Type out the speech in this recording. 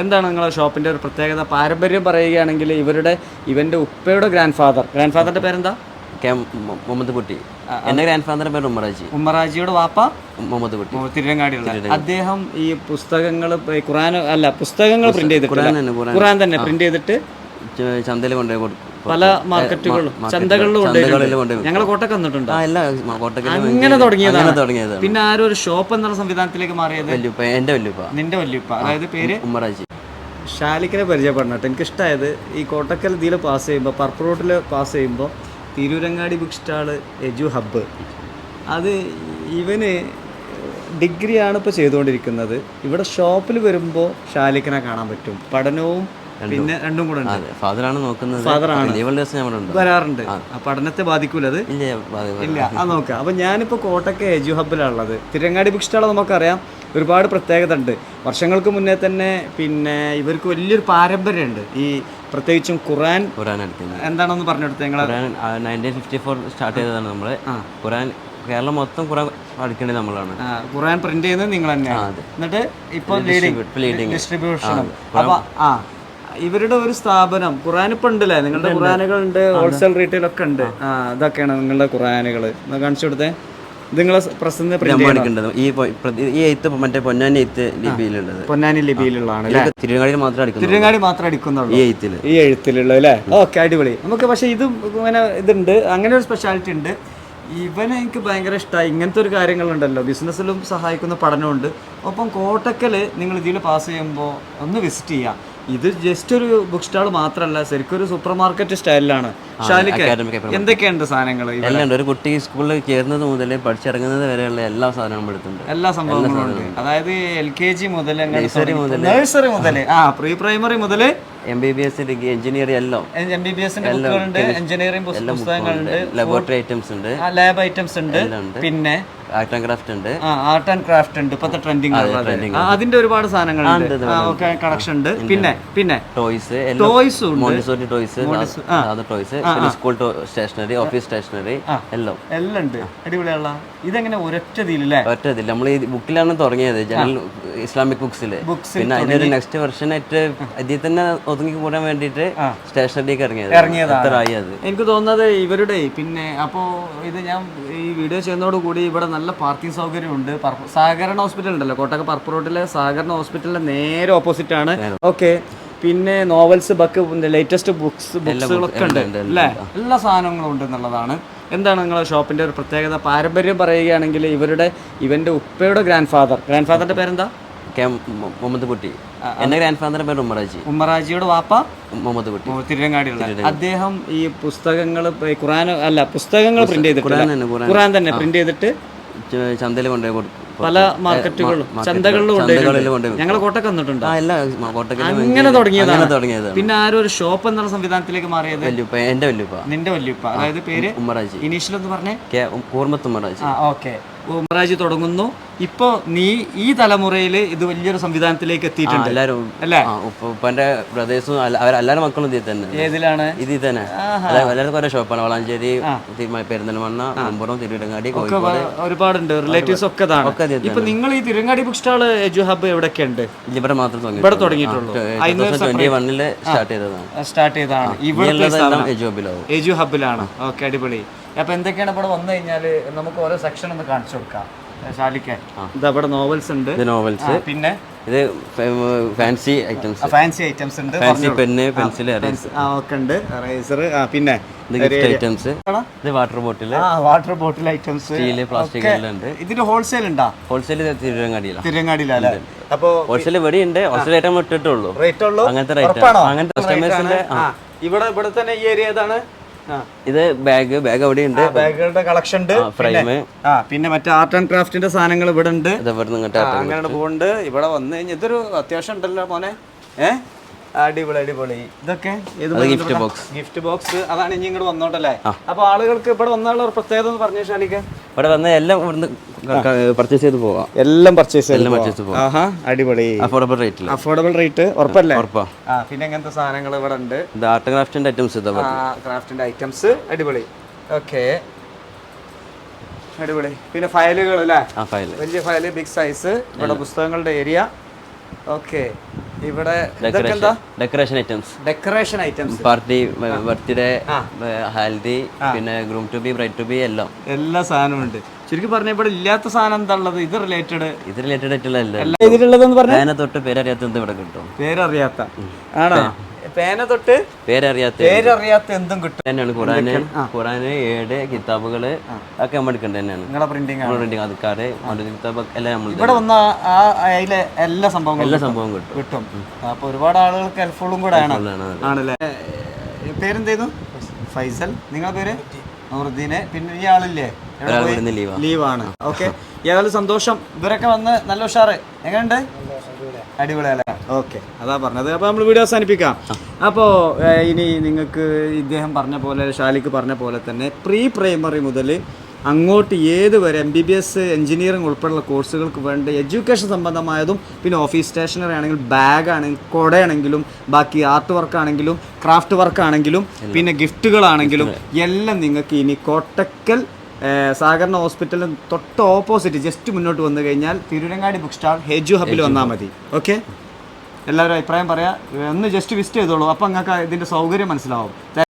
എന്താണ് നിങ്ങളുടെ ഷോപ്പിന്റെ ഒരു പ്രത്യേകത? പാരമ്പര്യം പറയുകയാണെങ്കിൽ ഇവരുടെ ഇവന്റെ ഉപ്പയുടെ ഗ്രാൻഡ് ഫാദർ ഗ്രാൻഡ് ഫാദറിന്റെ പേരെന്താ കെ മുഹമ്മദ് കുട്ടി. എന്റെ ഗ്രാൻഡ് ഫാദറിന്റെ പേര് ഉമ്മറാജി. ഉമ്മറാജിയുടെ വാപ്പ? മുഹമ്മദ് കുട്ടി. തിരുവങ്ങാടിയുള്ള അദ്ദേഹം ഈ പുസ്തകങ്ങൾ ഖുറാൻ അല്ല പുസ്തകങ്ങൾ പ്രിന്റ് ചെയ്തിട്ട്. ഖുറാൻ തന്നെ പ്രിന്റ് ചെയ്തിട്ട് ചന്തയിൽ കൊണ്ടുപോയി കൊടുക്കും. പല മാർക്കറ്റുകളും മാർക്കറ്റ് ചന്തകളിലും കൊണ്ടുപോയി കൊണ്ടുപോയി ഞങ്ങൾ കോട്ടക്ക് വന്നിട്ടുണ്ട്. ആ എല്ലാ കോട്ടക്കലും അങ്ങനെ തുടങ്ങിയതാണ്. പിന്നെ ആരും ഒരു ഷോപ്പ് എന്നുള്ള സംവിധാനത്തിലേക്ക് മാറിയത്? എന്റെ വല്യുപ്പ. നിന്റെ വല്യപ്പ. അതായത് പേര്? ഉമ്മറാജി. ഷാലിക്കിനെ പരിചയപ്പെടണം എനിക്ക് ഇഷ്ടമായത് ഈ കോട്ടക്കൽ ഇതിൽ പാസ് ചെയ്യുമ്പോൾ പർപ്പ് റോഡിൽ പാസ് ചെയ്യുമ്പോൾ Tirurangadi book stall edu hub അത് ഇവന് ഡിഗ്രിയാണ് ഇപ്പോൾ ചെയ്തുകൊണ്ടിരിക്കുന്നത്. ഇവിടെ ഷോപ്പിൽ വരുമ്പോൾ ഷാലിക്കിനെ കാണാൻ പറ്റും. പഠനവും പിന്നെ രണ്ടും കൂടെ ഉണ്ട്. ഫാദറാണ് നോക്കുന്നത്. ഫാദറാണ്. വരാറുണ്ട്. ആ. പഠനത്തെ ബാധിക്കൂല അത്? ഇല്ല അത് ആ നോക്കാം. അപ്പം ഞാനിപ്പോൾ കോട്ടയ്ക്ക് എജു ഹബിലാണുള്ളത് തിരങ്ങാടി ബുക്ക് സ്റ്റാൾ നമുക്കറിയാം ഒരുപാട് പ്രത്യേകത ഉണ്ട്. വർഷങ്ങൾക്ക് മുന്നേ തന്നെ പിന്നെ ഇവർക്ക് വലിയൊരു പാരമ്പര്യമുണ്ട്. ഈ പ്രത്യേകിച്ചും ഖുറാൻ ഖുറാൻ എന്താണെന്ന് പറഞ്ഞെടുത്ത് ഞങ്ങൾ നയന്റീൻ ഫിഫ്റ്റി ഫോർ സ്റ്റാർട്ട് ചെയ്തതാണ് നമ്മൾ ഖുറാൻ കേരളം മൊത്തം ഖുറാൻ പഠിക്കേണ്ടത് നമ്മളാണ്. ഖുറാൻ പ്രിന്റ് ചെയ്യുന്നത് നിങ്ങൾ തന്നെയാണ്. എന്നിട്ട് ഇപ്പോൾ ഡിസ്ട്രിബ്യൂഷൻ ആ ഇവരുടെ ഒരു സ്ഥാപനം ഖുറാൻ ഇപ്പൊ ഉണ്ടല്ലേ? നിങ്ങളുടെ ഖുറാനുകൾ ഉണ്ട്. ഹോൾസെയിൽ റീറ്റെയിൽ ഒക്കെ ഉണ്ട്. ആ ഇതൊക്കെയാണ് നിങ്ങളുടെ ഖുറാനുകൾ കാണിച്ചു കൊടുത്തേ? ഇത് നിങ്ങളെ പ്രസന്ന അടിക്കേണ്ടത് ഈ പൊ- പ്രതി- ഈ എയ്ത്ത് മറ്റേ പൊന്നാനി എയ്ത്ത് ലിപിയിലുള്ളത്. പൊന്നാനി ലിപിയിലുള്ളതാണ് അല്ലേ? തിരുവങ്ങാടിയിൽ മാത്രം അടിക്കുന്നത് തിരുവങ്ങാടി മാത്രം അടിക്കുന്നുള്ളൂ ഈ എയ്ത്തിൽ ഈ എഴുത്തിലുള്ള അല്ലേ? ഓക്കെ അടിപൊളി. നമുക്ക് പക്ഷേ ഇത് ഇങ്ങനെ ഇതുണ്ട്. അങ്ങനെ ഒരു സ്പെഷ്യാലിറ്റി ഉണ്ട്. ഇവനെ എനിക്ക് ഭയങ്കര ഇഷ്ടമായി ഇങ്ങനത്തെ ഒരു കാര്യങ്ങളുണ്ടല്ലോ. ബിസിനസ്സിലും സഹായിക്കുന്ന പഠനമുണ്ട്. ഒപ്പം കോട്ടക്കൽ നിങ്ങൾ ഇതിൽ പാസ് ചെയ്യുമ്പോൾ ഒന്ന് വിസിറ്റ് ചെയ്യാം. ഇത് ജസ്റ്റ് ഒരു ബുക്ക് സ്റ്റാൾ മാത്രമല്ല ശരിക്കും ഒരു സൂപ്പർ മാർക്കറ്റ് സ്റ്റൈലിലാണ് ഷാലിക്ക എന്തൊക്കെയുണ്ട് സാധനങ്ങൾ എല്ലാം ഉണ്ട്. ഒരു കുട്ടി സ്കൂളിൽ ചേർന്നത് മുതൽ പഠിച്ചിറങ്ങുന്നത് വരെയുള്ള എല്ലാ സാധനങ്ങളും എടുത്തുണ്ട് എല്ലാ സംഭവങ്ങളും ഉണ്ട്. അതായത് എൽ കെ ജി മുതൽ നഴ്സറി മുതൽ ആ. പ്രീ പ്രൈമറി മുതൽ M B B S degree engineering എല്ലാം. എം ബി ബി എസ് ബുക്കുകളുണ്ട് എഞ്ചിനീയറിംഗ് പുസ്തകങ്ങളുണ്ട്. ലബോറട്ടറി ഐറ്റംസ് ഉണ്ട്. ലാബ് ഐറ്റംസ് ഉണ്ട്. പിന്നെ ആർട്ട് ആൻഡ് ക്രാഫ്റ്റ് ഉണ്ട്. ആർട്ട് ആൻഡ് ക്രാഫ്റ്റ് ഉണ്ട്. ഇപ്പത്തെ ട്രെൻഡിങ് അതിന്റെ ഒരുപാട് സാധനങ്ങളുണ്ട് കളക്ഷൻ ഉണ്ട്. പിന്നെ പിന്നെ toys toys Montessori toys toys school stationery office stationery എല്ലാം. എല്ലാം ഉണ്ട് അടിപൊളിയുള്ള ഇതെങ്ങനെ ഒരൊറ്റ ഇതിലല്ലേ? ഒറ്റ ഇതില്ല നമ്മൾ ഈ ബുക്കിലാണ് തുടങ്ങിയത് ജനറൽ ഇസ്ലാമിക് ബുക്സിൽ പിന്നെ അതിനൊരു നെക്സ്റ്റ് വെർഷൻ ആയിട്ട് അതിൽ തന്നെ ഒതുങ്ങി കൂടാൻ വേണ്ടിയിട്ട് സ്റ്റേഷനറിക്ക് ഇറങ്ങിയത്. ഇറങ്ങിയതായി അത്. എനിക്ക് തോന്നുന്നത് ഇവരുടെ പിന്നെ അപ്പോൾ ഇത് ഞാൻ ഈ വീഡിയോ ചെയ്യുന്നതോട് കൂടി ഇവിടെ നല്ല പാർക്കിംഗ് സൗകര്യം ഉണ്ട് പർപ്പ- സഹകരണ ഹോസ്പിറ്റൽ ഉണ്ടല്ലോ. കോട്ടക്ക പർപ്പ് റോഡിലെ സഹകരണ ഹോസ്പിറ്റലിന്റെ നേരെ ഓപ്പോസിറ്റ് ആണ്. ഓക്കെ പിന്നെ നോവൽസ് ബക്ക് ലേറ്റസ്റ്റ് ബുക്സ് ബുക്സുകളൊക്കെ ഉണ്ട് അല്ലേ? എല്ലാ സാധനങ്ങളും ഉണ്ട് എന്നുള്ളതാണ്. എന്താണ് നിങ്ങളുടെ ഷോപ്പിന്റെ ഒരു പ്രത്യേകത? പാരമ്പര്യം പറയുകയാണെങ്കിൽ ഇവരുടെ ഇവന്റെ ഉപ്പയുടെ ഗ്രാൻഡ് ഫാദർ ഗ്രാൻഡ് ഫാദറിന്റെ പേരെന്താ കെ മുഹമ്മദ് കുട്ടി. എന്റെ ഗ്രാൻഡ് ഫാദറിന്റെ പേര് ഉമ്മറാജി. ഉമ്മറാജിയുടെ വാപ്പ? മുഹമ്മദ് കുട്ടി. തിരുവങ്ങാടിയുള്ള അദ്ദേഹം ഈ പുസ്തകങ്ങൾ ഖുറാൻ അല്ല പുസ്തകങ്ങൾ പ്രിന്റ് ചെയ്തിട്ട് ഖുറാൻ തന്നെ, പ്രിന്റ് ചെയ്തിട്ട് ചന്തയിൽ കൊണ്ടുപോയി കൊടുക്കും പല മാർക്കറ്റുകളിലും ചന്തകളിലും കൊണ്ടുപോയി ഞങ്ങൾ കോട്ടക്ക് വന്നിട്ടുണ്ട്. അങ്ങനെ തുടങ്ങിയതാണ്. അങ്ങനെ തുടങ്ങിയതാണ്. പിന്നെ ആരും ഒരു ഷോപ്പ് എന്നുള്ള സംവിധാനത്തിലേക്ക് മാറിയത്? എന്റെ വല്യപ്പ. നിന്റെ വല്യപ്പ. അതായത് പേര്? ഉമ്മറാജി. ഇനീഷ്യൽ എന്ന് പറഞ്ഞേ കൂർമത്ത് ഉമ്മറാജി. ഓക്കെ. ഉമറാജി തുടങ്ങുന്നു. ഇപ്പോ നീ ഈ തലമുറയിൽ ഇത് വലിയൊരു സംവിധാനത്തിലേക്ക് എത്തിയിട്ടുണ്ട്. എല്ലാരും അല്ലേ? ഉപ്പന്റെ ഉപ്പ- ഉപ്പാന്റെ ബ്രദേഴ്സും അവരെല്ലാവരും മക്കളും ഇതിൽ തന്നെ ഏതിലാണ്? ഇതിൽ തന്നെ. എല്ലാവർക്കും ഓരോ ഷോപ്പാണ് വളാഞ്ചേരി പെരുന്തൽമണ്ണ മമ്പുറം തിരുവിടങ്ങാടി ഒരുപാടുണ്ട്. റിലേറ്റീവ്സ് ഒക്കെ ഒക്കെ ഇതിൽ ഇപ്പൊ നിങ്ങൾ ഈ Tirurangadi book stall edu hub എവിടെയൊക്കെ ഉണ്ട് ഇവിടെ മാത്രം ഇവിടെ തുടങ്ങിയിട്ടുള്ളൂ. ട്വന്റി വണ്ണിൽ സ്റ്റാർട്ട് ചെയ്തതാണ്. സ്റ്റാർട്ട് ചെയ്തതാണ്. ഇവിടെ എജു ഹബ്ബിലാണ് ഓക്കെ അടിപൊളി. അപ്പൊ എന്തൊക്കെയാണ് ഇവിടെ വന്നു കഴിഞ്ഞാൽ നമുക്ക് ഓരോ സെക്ഷൻ ഒന്ന് കാണിച്ചു കൊടുക്കാം. ശാലിക്ക. നോവൽസ് ഉണ്ട്. നോവൽസ് പിന്നെ? ഇത് ഫാൻസി ഐറ്റംസ് ഫാൻസി ഐറ്റംസ് ഉണ്ട്. ഫാൻസി പെന്ന് പെൻസിൽ ഒക്കെ ഉണ്ട്. റേസർ പിന്നെ ഗിഫ്റ്റ് ഐറ്റംസ് ഇത് water bottle water bottle items steel plastic എല്ലാം ഉണ്ട്. ഇതിന്റെ ഹോൾസെയിൽ ഉണ്ടാ? ഹോൾസെയിൽ തിരുവങ്ങാടിയിലാണ് തിരുവങ്ങാടിയിലല്ലേ അപ്പോൾ ഹോൾസെയിൽ ഇവിടെ ഉണ്ട്. ഹോൾസെയിൽ ഐറ്റം ഇട്ടിട്ടുള്ളൂ റേറ്റ് ഉള്ളൂ. അങ്ങനത്തെ റേറ്റ് അങ്ങനത്തെ കസ്റ്റമേഴ്സിന്റെ ഇവിടെ ഇവിടെ തന്നെ ഈ ഏരിയ ഏതാണ്? ഇത് ബാഗ് ബാഗ് അവിടെ ഉണ്ട് ബാഗുകളുടെ കളക്ഷൻ ഉണ്ട്. ഫ്രെയിം ആ പിന്നെ മറ്റേ ആർട്ട് ആൻഡ് ക്രാഫ്റ്റിന്റെ സാധനങ്ങൾ ഇവിടെ ഉണ്ട്. ഇവിടെ നിന്ന് ആ, അങ്ങനെ പോകുന്നുണ്ട് ഇവിടെ വന്നു കഴിഞ്ഞാൽ ഇതൊരു അത്യാവശ്യം ഉണ്ടല്ലോ മോനെ. ഏ? അടിപൊളി അടിപൊളി. ഇതൊക്കെ ഗിഫ്റ്റ് ബോക്സ് ഗിഫ്റ്റ് ബോക്സ് അതാണ് ഇനി ഇങ്ങോട്ട് വന്നോട്ടല്ലേ? അപ്പൊ ആളുകൾക്ക് ഇവിടെ വന്നുള്ള ഒരു പ്രത്യേകത എന്ന് പറഞ്ഞു ഷാലിക്ക ഇവിടെ വന്ന എല്ലാം ഇവിടുന്ന് പർച്ചേസ് ചെയ്ത് പോവാം. എല്ലാം പർച്ചേസ് എല്ലാം പർച്ചേസ് പോവാം. ആഹാ അടിപൊളി. അഫോർഡബിൾ റേറ്റിൽ അഫോർഡബിൾ റേറ്റ് ഉറപ്പല്ലേ? ഉറപ്പാ. ആ പിന്നെ എങ്ങനത്തെ സാധനങ്ങൾ ഇവിടെ ഉണ്ട്. ഇത് ആർട്ട് ക്രാഫ്റ്റിന്റെ ഐറ്റംസ് ക്രാഫ്റ്റിന്റെ ഐറ്റംസ് അടിപൊളി. ഓക്കെ. അടിപൊളി. പിന്നെ ഫയലുകൾ അല്ലേ ആ ഫയൽ വലിയ ഫയൽ ബിഗ് സൈസ് ഇവിടെ പുസ്തകങ്ങളുടെ ഏരിയ ഓക്കെ. ഇവിടെ decoration items decoration items party birthday haldi പിന്നെ groom to be bride to be എല്ലാം. എല്ലാ സാധനവും ഉണ്ട്. ശരിക്കും പറഞ്ഞ ഇവിടെ ഇല്ലാത്ത സാധനം എന്താ ഉള്ളത്? ഇത് റിലേറ്റഡ് ഇത് റിലേറ്റഡ് ആയിട്ടുള്ള ഇതിലുള്ളതെന്ന് പറഞ്ഞ? തൊട്ട് പേരറിയാത്ത ഇവിടെ കിട്ടും. പേരറിയാത്ത. ആണോ? പേന തൊട്ട് പേരറിയാത്ത പേരറിയാത്ത എന്തും കിട്ടും. തന്നെയാണ് ഖുറാന്. ഖുറാന് ഏഴ് കിതാബുകൾ ഒക്കെ നമ്മൾ എടുക്കേണ്ടത് തന്നെയാണ്. നിങ്ങളെ പ്രിന്റിംഗ് കിതാബ് എല്ലാം നമ്മൾ ഇവിടെ വന്ന ആ അതിലെ എല്ലാ സംഭവങ്ങളും എല്ലാ സംഭവം കിട്ടും. കിട്ടും. അപ്പൊ ഒരുപാട് ആളുകൾക്ക് ഹെൽപ്ഫുള്ളും കൂടെ ആണ്. ആണല്ലേ? പേരെന്തേന്നു ഫൈസൽ. നിങ്ങളെ പേര്? നൂറുദ്ദീനെ. പിന്നെ ഈ ആളില്ലേ? ലീവാണ് ഓക്കെ. ഏതായാലും സന്തോഷം. ഇവരൊക്കെ വന്ന് നല്ല ഉഷാറ്. എങ്ങനെയുണ്ട്? അടിപൊളിയല്ലേ? ഓക്കെ. അതാ പറഞ്ഞത്. അപ്പോൾ നമ്മൾ വീഡിയോ അവസാനിപ്പിക്കാം. അപ്പോൾ ഇനി നിങ്ങൾക്ക് ഇദ്ദേഹം പറഞ്ഞ പോലെ ഷാലിക്ക് പറഞ്ഞ പോലെ തന്നെ പ്രീ പ്രൈമറി മുതൽ അങ്ങോട്ട് ഏത് വരെ M B B S engineering ഉൾപ്പെടെയുള്ള കോഴ്സുകൾക്ക് വേണ്ട എഡ്യൂക്കേഷൻ സംബന്ധമായതും പിന്നെ ഓഫീസ് സ്റ്റേഷനറി ആണെങ്കിൽ ബാഗ് ആണെങ്കിൽ കുടയാണെങ്കിലും ബാക്കി ആർട്ട് വർക്ക് ആണെങ്കിലും ക്രാഫ്റ്റ് വർക്ക് ആണെങ്കിലും പിന്നെ ഗിഫ്റ്റുകളാണെങ്കിലും എല്ലാം നിങ്ങൾക്ക് ഇനി കോട്ടക്കൽ സഹകരണ ഹോസ്പിറ്റലിന് തൊട്ട് ഓപ്പോസിറ്റ് ജസ്റ്റ് മുന്നോട്ട് വന്നു കഴിഞ്ഞാൽ തിരുരങ്ങാടി ബുക്ക് സ്റ്റാൾ ഹെജു ഹബിൽ വന്നാൽ മതി. ഓക്കെ? എല്ലാവരും അഭിപ്രായം പറയാം. ഒന്ന് ജസ്റ്റ് വിസിറ്റ് ചെയ്തോളൂ. അപ്പോൾ നിങ്ങൾക്ക് ഇതിന്റെ സൗകര്യം മനസ്സിലാവും.